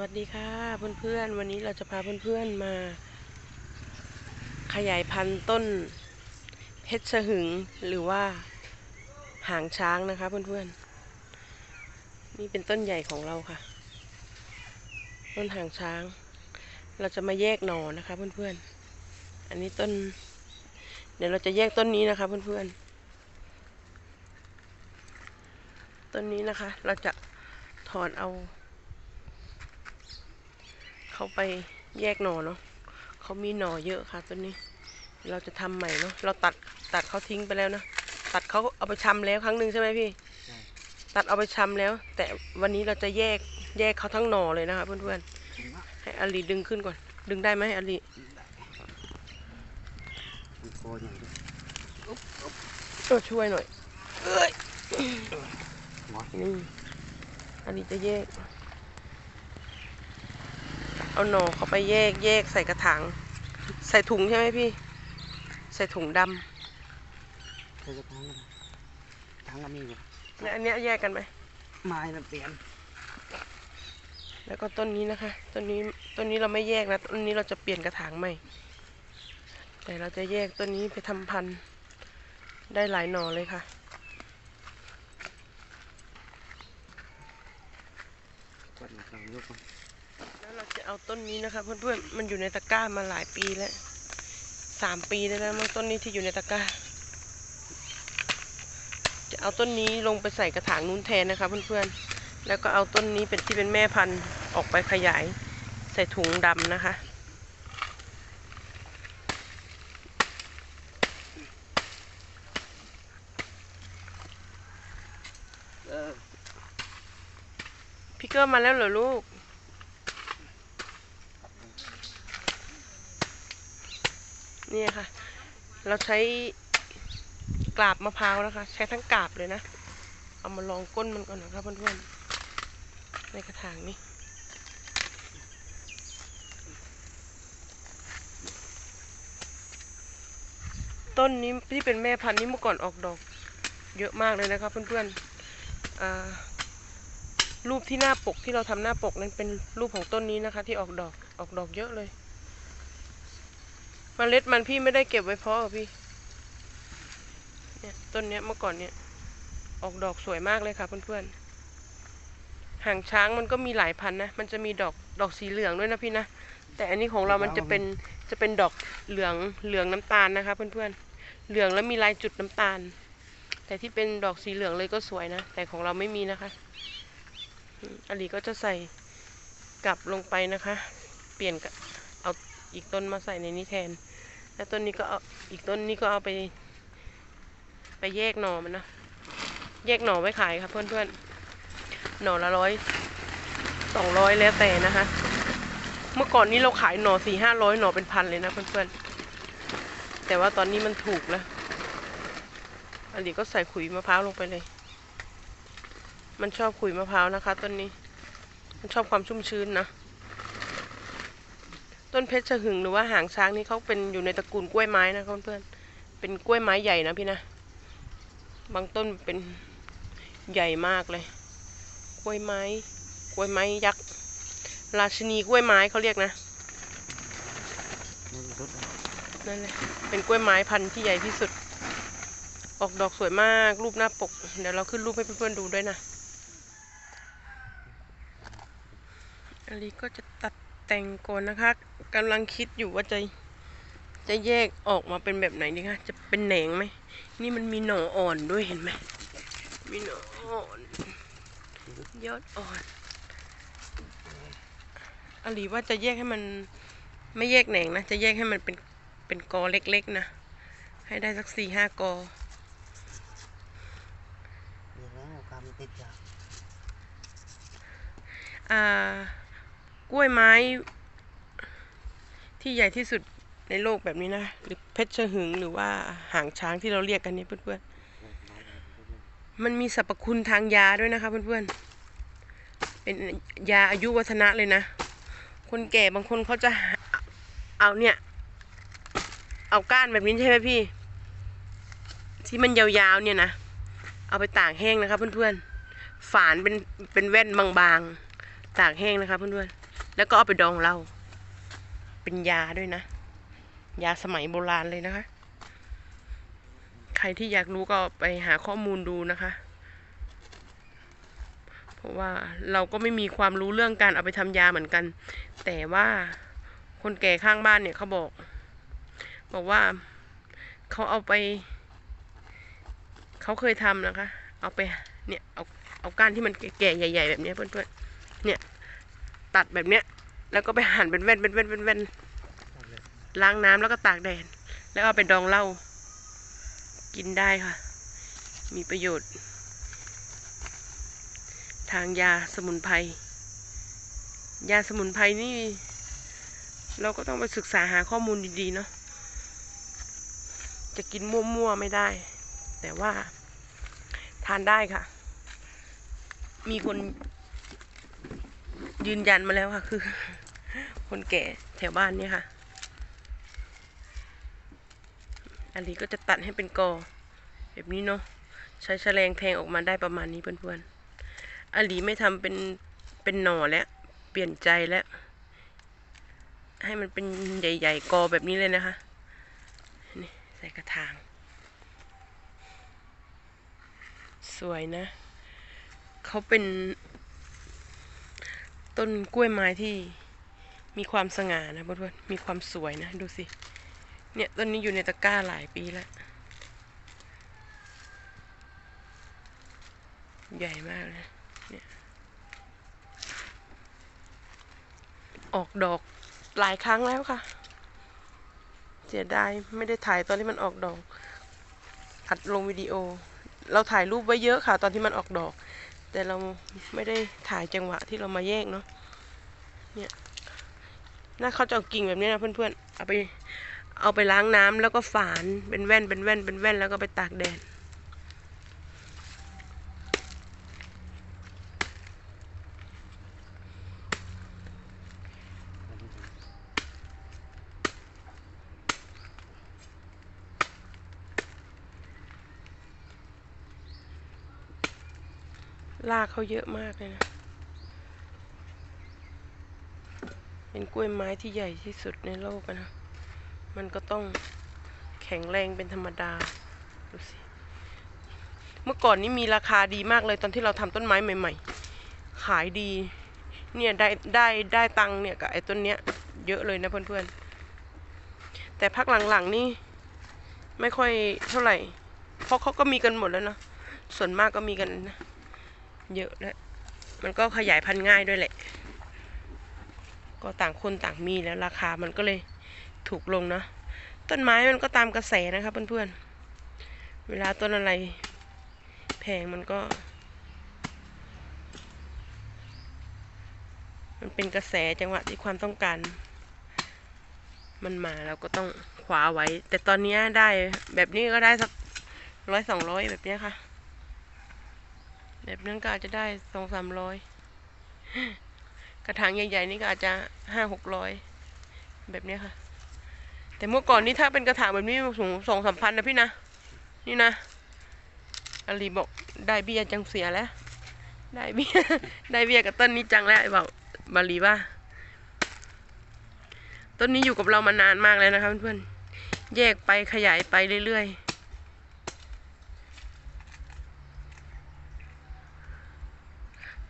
วัสดีค่ะเพื่อนๆ วันนี้เราจะพาเพื่อนๆมา ขยายพันธุ์ต้นเพชรสหึงหรือว่าหางช้างนะคะเพื่อนๆ นี่เป็นต้นใหญ่ของเราค่ะ ต้นหางช้าง เราจะมาแยกหน่อนะคะเพื่อนๆ อันนี้ต้น เดี๋ยวเราจะแยกต้นนี้นะคะเพื่อนๆ ต้นนี้นะคะเราจะถอนเอา เขาไปแยกหน่อเนาะเขามีหน่อเยอะค่ะต้นนี้ เราจะทำใหม่เนาะเราตัดตัดเขาทิ้งไปแล้วนะตัดเขาเอาไปชำแล้วครั้งหนึ่งใช่ไหมพี่ใช่ตัดเอาไปชำแล้ว แต่วันนี้เราจะแยกแยกเขาทั้งหน่อเลยนะคะเพื่อนถึงว่าๆให้อาลีดึงขึ้นก่อน ดึงได้ไหมอาลีมันโกนอย่างนี้เออช่วยหน่อยเอ้ยหัวนี่อาลีจะแยก เอาหน่อเขาไปแยกแยกใส่กระถาง ใส่ถุงใช่ไหมพี่ ใส่ถุงดำเธอจะทั้งกันทั้งก็มีอยู่และอันเนี้ยแยกกันไหมไม้มันเปลี่ยนแล้วก็ต้นนี้นะคะ ต้นนี้ ต้นนี้เราไม่แยกนะ ต้นนี้เราจะเปลี่ยนกระถางใหม่ แต่เราจะแยกต้นนี้ไปทำพันธุ์ได้หลายหน่อเลยค่ะกดมาสองยกก่อน แล้วเราจะเอาต้นนี้นะคะ เพื่อนๆ มันอยู่ในตะกร้ามาหลายปีแล้วสามปีแล้วนะมั้งต้นนี้ที่อยู่ในตะกร้า จะเอาต้นนี้ลงไปใส่กระถางนู้นแทนนะคะเพื่อนๆ แล้วก็เอาต้นนี้เป็นที่เป็นแม่พันธุ์ออกไปขยายใส่ถุงดำนะคะเออพี่เกอร์มาแล้วเหรอลูก เนี่ค่ะ เราใช้กราบมะพร้าวนะคะ ใช้ทั้งกาบเลยนะ เอามาลองก้นมันก่อนนะครับเพื่อนๆ ในกระถางนี้ต้นนี้ที่เป็นแม่พันธุ์นี้เมื่อก่อนออกดอก เยอะมากเลยนะครับเพื่อนๆรูปที่หน้าปกที่เราทำหน้าปกนั้นเป็นรูปของต้นนี้นะคะ ที่ออกดอกออกดอกเยอะเลย มเมล็ดมันพี่ไม่ได้เก็บไว้เพาะอะพี่ เนี่ยต้นเนี้ยเมื่อก่อนเนี่ย ออกดอกสวยมากเลยค่ะเพื่อนๆ หางช้างมันก็มีหลายพันธุ์นะ มันจะมีดอกดอกสีเหลืองด้วยนะพี่นะ แต่อันนี้ของเรามันจะเป็นจะเป็นดอกเหลืองเหลืองน้ำตาลนะคะเพื่อนๆ เหลืองแล้วมีลายจุดน้ำตาล แต่ที่เป็นดอกสีเหลืองเลยก็สวยนะ แต่ของเราไม่มีนะคะอืมอลีก็จะใส่กลับลงไปนะคะ เปลี่ยนกับเอีกต้นมาใส่ในนี้แทน แล้วต้นนี้ก็เอาอีกต้นนี้ก็เอาไป ไปแยกหน่อมันนะ แยกหน่อไว้ขายค่ะเพื่อนๆ หน่อละร้อยสองร้อยแล้วแต่นะคะ เมื่อก่อนนี้เราขายหน่อสี่ห้าร้อยหน่อเป็นพันเลยนะเพื่อนๆ แต่ว่าตอนนี้มันถูกแล้วอลีก็ใส่ขุยมะพร้าวลงไปเลย มันชอบขุยมะพร้าวนะคะต้นนี้ มันชอบความชุ่มชื้นนะ ต้นเพชรชะหึงหรือว่าหางช้างนี่เขาเป็นอยู่ในตระกูลกล้วยไม้นะเพื่อนๆเป็นกล้วยไม้ใหญ่นะพี่นะ บางต้นเป็นใหญ่มากเลย กล้วยไม้ กล้วยไม้ยักษ์ ราชินีกล้วยไม้เขาเรียกนะนี่นเลยนั่นแหละเป็นกล้วยไม้พันธุ์ที่ใหญ่ที่สุด ออกดอกสวยมาก รูปหน้าปก เดี๋ยวเราขึ้นรูปให้เพื่อนๆดูด้วยนะอันนี้ก็จะตัด แต่งก่อนนะคะกำลังคิดอยู่ว่าจะจะแยกออกมาเป็นแบบไหนดีคะจะเป็นแหนงไหมนี่มันมีหน่ออ่อนด้วยเห็นไหมมีหน่ออ่อนยอดอ่อนอาลีว่าจะแยกให้มันไม่แยกแหนงนะ จะแยกให้มันเป็นเป็นกอเล็กๆนะ ให้ได้สักสี่ห้ากอเดี๋ยวแล้วความนติดยาอ่า กล้วยไม้ที่ใหญ่ที่สุดในโลกแบบนี้นะ หรือเพชรหึงหรือว่าหางช้างที่เราเรียกกันนี่เพื่อนๆ มันมีสรรพคุณทางยาด้วยนะคะเพื่อนๆ เป็นยาอายุวัฒนะเลยนะ คนแก่บางคนเขาจะเอาเนี่ย เอาก้านแบบนี้ใช่ไหมพี่ ที่มันยาวๆเนี่ยนะ เอาไปตากแห้งนะคะเพื่อนๆ ฝานเป็นเป็นแว่นบางๆ ตากแห้งนะคะเพื่อนๆ แล้วก็เอาไปดองเหล้าเป็นยาด้วยนะ ยาสมัยโบราณเลยนะคะ ใครที่อยากรู้ก็ไปหาข้อมูลดูนะคะ เพราะว่าเราก็ไม่มีความรู้เรื่องการเอาไปทำยาเหมือนกัน แต่ว่าคนแก่ข้างบ้านเนี่ยเขาบอก บอกว่าเขาเอาไป เขาเคยทำนะคะ เอาไปเนี่ยเอาเอาก้านที่มันแก่ใหญ่ ๆ แบบนี้เพื่อนๆเนี่ย ตัดแบบเนี้ย แล้วก็ไปหั่นเป็นแว่นเป็นแว่นเป็นแว่นล้างน้ำแล้วก็ตากแดดแล้วเอาไปดองเหล้ากินได้ค่ะ มีประโยชน์ ทางยาสมุนไพรยาสมุนไพรนี่ เราก็ต้องไปศึกษาหาข้อมูลดีๆเนาะจะกินมั่วๆไม่ได้ แต่ว่าทานได้ค่ะ มีคน ยืนยันมาแล้วค่ะ คือ คนแก่แถวบ้านเนี่ยค่ะ อันนี้ก็จะตัดให้เป็นกอ แบบนี้เนาะใช้แฉลงแทงออกมาได้ประมาณนี้เพื่อนๆอาหลีไม่ทำเป็นเป็นหน่อแล้วเปลี่ยนใจแล้ว ให้มันเป็นใหญ่ ๆ กอแบบนี้เลยนะคะนี่ใส่กระถาง สวยนะ เขาเป็น ต้นกล้วยไม้ที่มีความสง่านะเพื่อนๆมีความสวยนะ ดูสิ เนี่ยต้นนี้อยู่ในตะกร้าหลายปีแล้ว ใหญ่มากเลยเนี่ยออกดอกหลายครั้งแล้วค่ะ เสียดายไม่ได้ถ่ายตอนที่มันออกดอก อัดลงวิดีโอ เราถ่ายรูปไว้เยอะค่ะ ตอนที่มันออกดอก แต่เราไม่ได้ถ่ายจังหวะที่เรามาแยกเนาะเนี่ยน่าเขาจะเอากิ่งแบบนี้นะเพื่อนๆเอาไปเอาไปล้างน้ำแล้วก็ฝานเป็นแว่นเป็นแว่นเป็นแว่นแล้วก็ไปตากแดด รากเขาเยอะมากเลยนะ เป็นกล้วยไม้ที่ใหญ่ที่สุดในโลกนะ มันก็ต้องแข็งแรงเป็นธรรมดา ดูสิ เมื่อก่อนนี้มีราคาดีมากเลยตอนที่เราทำต้นไม้ใหม่ ๆ ขายดี เนี่ยได้ได้ได้ตังเนี่ยกับไอ้ต้นเนี้ยเยอะเลยนะเพื่อนๆ แต่พักหลังๆนี่ไม่ค่อยเท่าไหร่ เพราะเขาก็มีกันหมดแล้วเนาะ ส่วนมากก็มีกันนะ เยอะแล้วมันก็ขยายพันธุ์ง่ายด้วยแหละ ก็ต่างคนต่างมีแล้วราคามันก็เลยถูกลงเนาะต้นไม้มันก็ตามกระแสนะครับเพื่อนๆ เวลาต้นอะไรแพงมันก็ มันเป็นกระแสจังหวะที่ความต้องการมันมาเราก็ต้องคว้าไว้ แต่ตอนนี้ได้แบบนี้ก็ได้สักร้อยสองร้อยแบบนี้ค่ะ แบบนั้นก็อาจจะได้สองสามร้อยกระถางใหญ่ๆนี่ก็อาจจะห้าหกร้อยแบบนี้ค่ะ แต่เมื่อก่อนนี้ถ้าเป็นกระถางแบบนี้สูงสองสามพันนะพี่นะ นี่นะอาลีบอกได้เบี้ยจังเสียแล้ว ได้เบี้ยได้เบี้ยกับต้นนี้จังแล้วไอ้บอกบาลีว่าต้นนี้อยู่กับเรามานานมากแล้วนะคะเพื่อนๆแยกไปขยายไปเรื่อยๆ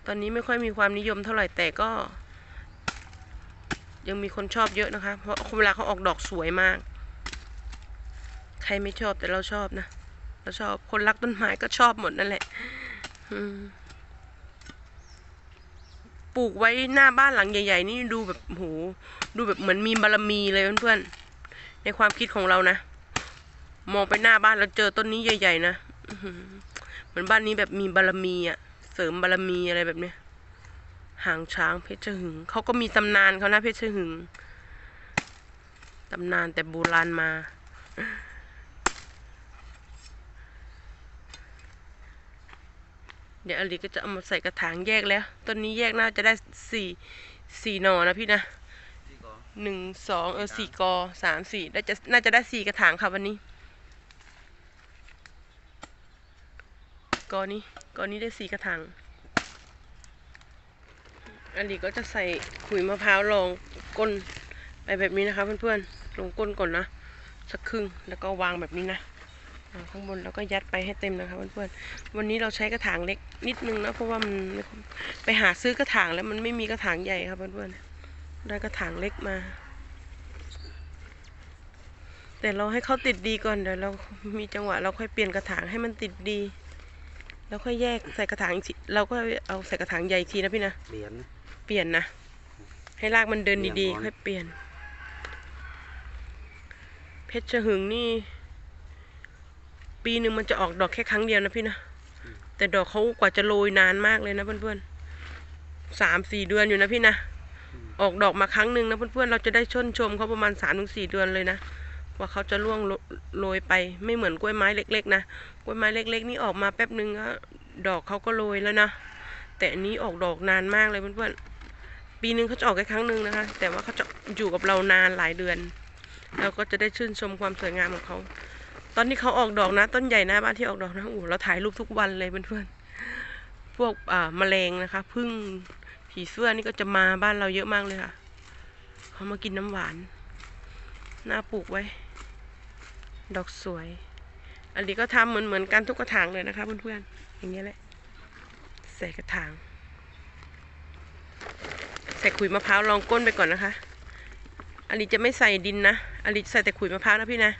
ตอนนี้ไม่ค่อยมีความนิยมเท่าไหร่แต่ก็ ยังมีคนชอบเยอะนะคะ เพราะเวลาเขาออกดอกสวยมาก ใครไม่ชอบแต่เราชอบนะเราชอบคนรักต้นไม้ก็ชอบหมดนั่นแหละปลูกไว้หน้าบ้านหลังใหญ่ ๆ นี่ดูแบบโหดูแบบเหมือนมีบารมีเลยเพื่อนๆในความคิดของเรานะมองไปหน้าบ้านแล้วเจอต้นนี้ใหญ่ ๆ นะเหมือนบ้านนี้แบบมีบารมีอะ เสริมบารมีอะไรแบบเนี้ยหางช้างเพชรหึงเขาก็มีตำนานเขานะเพชรหึงตำนานแต่โบราณมา เดี๋ยวอลิก็จะเอามาใส่กระถางแยกแล้วต้นนี้แยกน่าจะได้สี่สี่หน่อนะพี่นะที่ก่อหนึ่งสองเออสี่กอสามสี่ได้จะน่าจะได้สี่กระถางค่ะวันนี้ กอนี้กอนี้ได้สี่กระถางอันนี้ก็จะใส่ขุยมะพร้าวรองก้นไปแบบนี้นะคะ เพื่อนๆลงก้นก่อนนะสักครึ่งแล้วก็วางแบบนี้นะข้างบนแล้วก็ยัดไปให้เต็มนะคะเพื่อนๆวันนี้เราใช้กระถางเล็กนิดนึงนะเพราะว่ามันไม่ค่อยไปหาซื้อกระถางแล้วมันไม่มีกระถางใหญ่ครับเพื่อนๆได้กระถางเล็กมา แต่เราให้เขาติดดีก่อนเดี๋ยวเรามีจังหวะเราค่อยเปลี่ยนกระถางให้มันติดดี แล้วค่อยแยกใส่กระถางอีกทีเราก็เอาใส่กระถางใหญ่อีกทีนะพี่นะ เหรียญนะเปลี่ยนนะ ให้รากมันเดินเปลี่ดียนก่อนๆค่อยเปลี่ยน เพชรชะหึงนี่ ปีหนึ่งมันจะออกดอกแค่ครั้งเดียวนะพี่นะ แต่ดอกเขากว่าจะโรยนานมากเลยนะเพื่อนๆสามสี่เดือนอยู่นะพี่นะ ออกดอกมาครั้งหนึ่งนะเพื่อนๆ เราจะได้ชนชมเขาประมาณสามถึงสี่เดือนเลยนะ ว่าเขาจะร่วงโรยไปไม่เหมือนกล้วยไม้เล็ก ๆ นะกล้วยไม้เล็ก ๆ นี่ออกมาแป๊บหนึ่งก็ดอกเขาก็โรยแล้วนะแต่อันนี้ออกดอกนานมากเลยเพื่อนๆปีหนึ่งเขาจะออกแค่ครั้งหนึ่งนะคะ แต่ว่าเขาจะอยู่กับเรานานหลายเดือนเราก็จะได้ชื่นชมความสวยงามของเขาตอนที่เขาออกดอกนะ ต้นใหญ่หนะบ้านที่ออกดอกนะโอ้เราถ่ายรูปทุกวันเลยเพื่อนๆพวกอ่าแมลงนะคะพึ่งผีเสื้อนี่ก็จะมาบ้านเราเยอะมากเลยค่ะเขามากินน้ำหวานน่าปลูกไว้ ดอกสวย อันนี้ก็ทำเหมือนเหมือนกันทุกกระถางเลยนะคะเพื่อนๆ อย่างเงี้ยแหละ ใส่กระถาง ใส่ขุยมะพร้าวรองก้นไปก่อนนะคะ อันนี้จะไม่ใส่ดินนะ อันนี้ใส่แต่ขุยมะพร้าวนะพี่นะ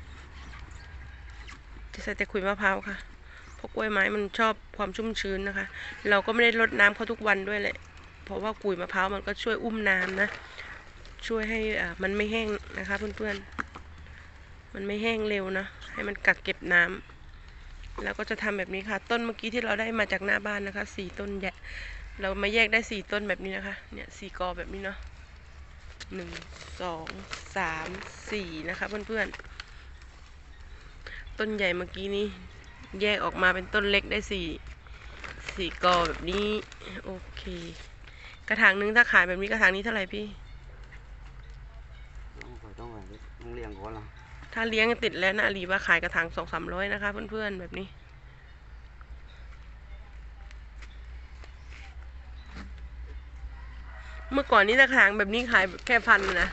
จะใส่แต่ขุยมะพร้าวค่ะเพราะกล้วยไม้มันชอบความชุ่มชื้นนะคะ เราก็ไม่ได้รดน้ำเขาทุกวันด้วยแหละ เพราะว่าขุยมะพร้าวมันก็ช่วยอุ้มน้ำนะ ช่วยให้มันไม่แห้งนะคะเพื่อนๆ มันไม่แห้งเร็วนะ ให้มันกักเก็บน้ำแล้วก็จะทำแบบนี้ค่ะ ต้นเมื่อกี้ที่เราได้มาจากหน้าบ้านนะคะสี่ต้นแยะเรามาแยกได้สี่ต้นแบบนี้นะคะ เนี่ยสี่กอแบบนี้เนาะหนึ่งสองสามสี่นะคะเพื่อนๆ ต้นใหญ่เมื่อกี้นี้ แยกออกมาเป็นต้นเล็กได้สี่สี่กอแบบนี้ โอเค กระถางนึงถ้าขายแบบนี้กระถางนี้เท่าไหร่พี่ต้องคอยต้องคอยต้องเลี้ยงก่อนละ ถ้าเลี้ยงติดแล้วนะอาลีว่าขายกระถางสองสามร้อยนะคะ เพื่อนๆแบบนี้ เมื่อก่อนนี้กระถางแบบนี้ขายแค่พันนะ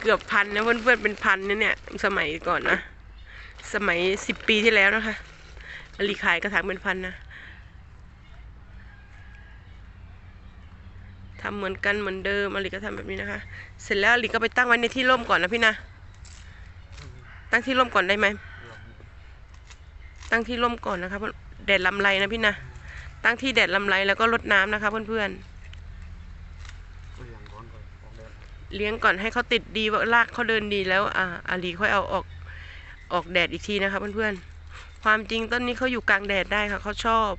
เกือบพันนะเพื่อนๆเป็นพันนะเนี่ย สมัยก่อนนะ สมัยสิบปีที่แล้วนะคะอาลีขายกระถางเป็นพันนะทำเหมือนกันเหมือนเดิมอาลีก็ทำแบบนี้นะคะ เสร็จแล้วอาลีก็ไปตั้งไว้ในที่ร่มก่อนนะพี่นะ ตั้งที่ร่มก่อนได้ไหม ตั้งที่ร่มก่อนนะคะเพราะแดดลำไรนะพี่นะ ตั้งที่แดดลำไรแล้วก็รดน้ำนะคะเพื่อนๆ เลี้ยงก่อนให้เขาติดดีว่ารากเขาเดินดีแล้วอ่าอาลีค่อยเอาออกออกแดดอีกทีนะคะเพื่อนๆ ความจริงต้นนี้เขาอยู่กลางแดดได้ค่ะเขาชอบ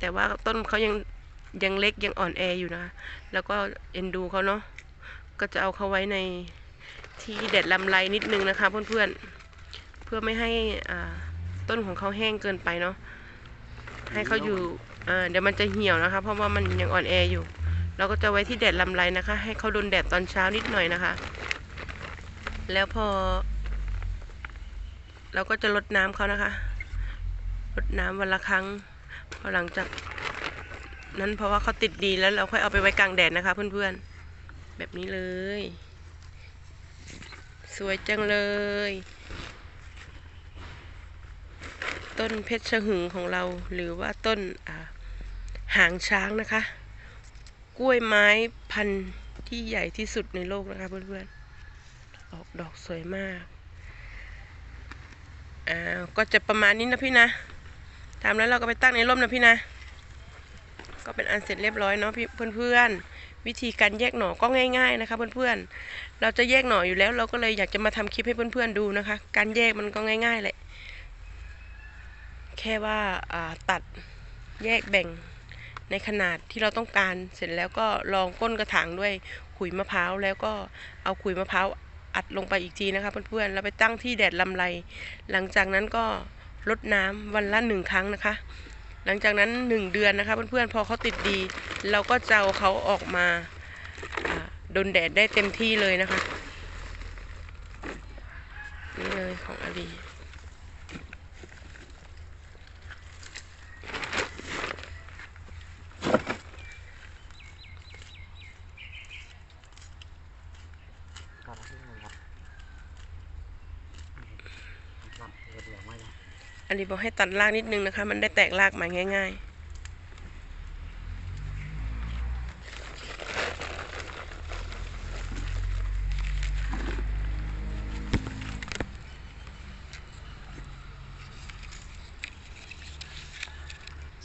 แต่ว่าต้นเขายังยังเล็กยังอ่อนแออยู่นะคะ แล้วก็เอ็นดูเขาเนาะ ก็จะเอาเขาไว้ในที่แดดลำไรนิดนึงนะคะเพื่อนๆ เพื่อไม่ให้อ่าต้นของเขาแห้งเกินไปเนาะให้เขาอยู่อ่าเดี๋ยวมันจะเหี่ยวนะคะ เพราะว่ามันยังอ่อนแออยู่ เราก็จะไว้ที่แดดลำไรนะคะ ให้เขาโดนแดดตอนเช้านิดหน่อยนะคะ แล้วพอ เราก็จะลดน้ำเขานะคะลดน้ำวันละครั้งพอหลังจากนั้นเพราะว่าเขาติดดีแล้วเราค่อยเอาไปไว้กลางแดดนะคะ เพื่อนๆ แบบนี้เลย สวยจังเลย ต้นเพชรชะหึงของเรา หรือว่าต้นหางช้างนะคะ กล้วยไม้พันธุ์ที่ใหญ่ที่สุดในโลกนะคะเพื่อนๆ ออกดอกสวยมาก อ่า ก็จะประมาณนี้นะพี่นะทำแล้วเราก็ไปตั้งในร่มนะพี่นะ ก็เป็นอันเสร็จเรียบร้อยเนาะพี่เพื่อนๆ วิธีการแยกหน่อก็ง่าย ๆนะคะ เพื่อนๆ เราจะแยกหน่ออยู่แล้ว เราก็เลยอยากจะมาทำคลิปให้เพื่อนๆดูนะคะ การแยกมันก็ง่าย ๆ แหละ แค่ว่าาตัดแยกแบ่งในขนาดที่เราต้องการเสร็จแล้วก็ลองก้นกระถางด้วยขุยมะพร้าวแล้วก็เอาขุยมะพร้าวอัดลงไปอีกทีนะคะเพื่อนๆแล้วไปตั้งที่แดดลำไร หลังจากนั้นก็รดน้ำวันละหนึ่งครั้งนะคะ หลังจากนั้นหนึ่งเดือนนะคะเพื่อนๆพอเขาติดดี เราก็จะเอาเขาออกมาอ่าโดนแดดได้เต็มที่เลยนะคะ นี่เลยของอาลี ตัดให้มันครับตัดเดี๋ยวไม่ได้ รีบอกให้ตัดรากนิดนึงนะคะ มันได้แตกรากมาง่าย ๆ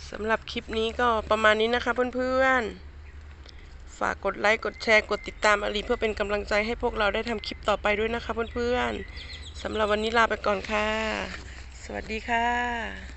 สำหรับคลิปนี้ก็ประมาณนี้นะคะเพื่อนๆ ฝากกดไลค์ กดแชร์ กดติดตามอลีเพื่อเป็นกำลังใจให้พวกเราได้ทำคลิปต่อไปด้วยนะคะเพื่อนๆ สำหรับวันนี้ลาไปก่อนค่ะ สวัสดีค่ะ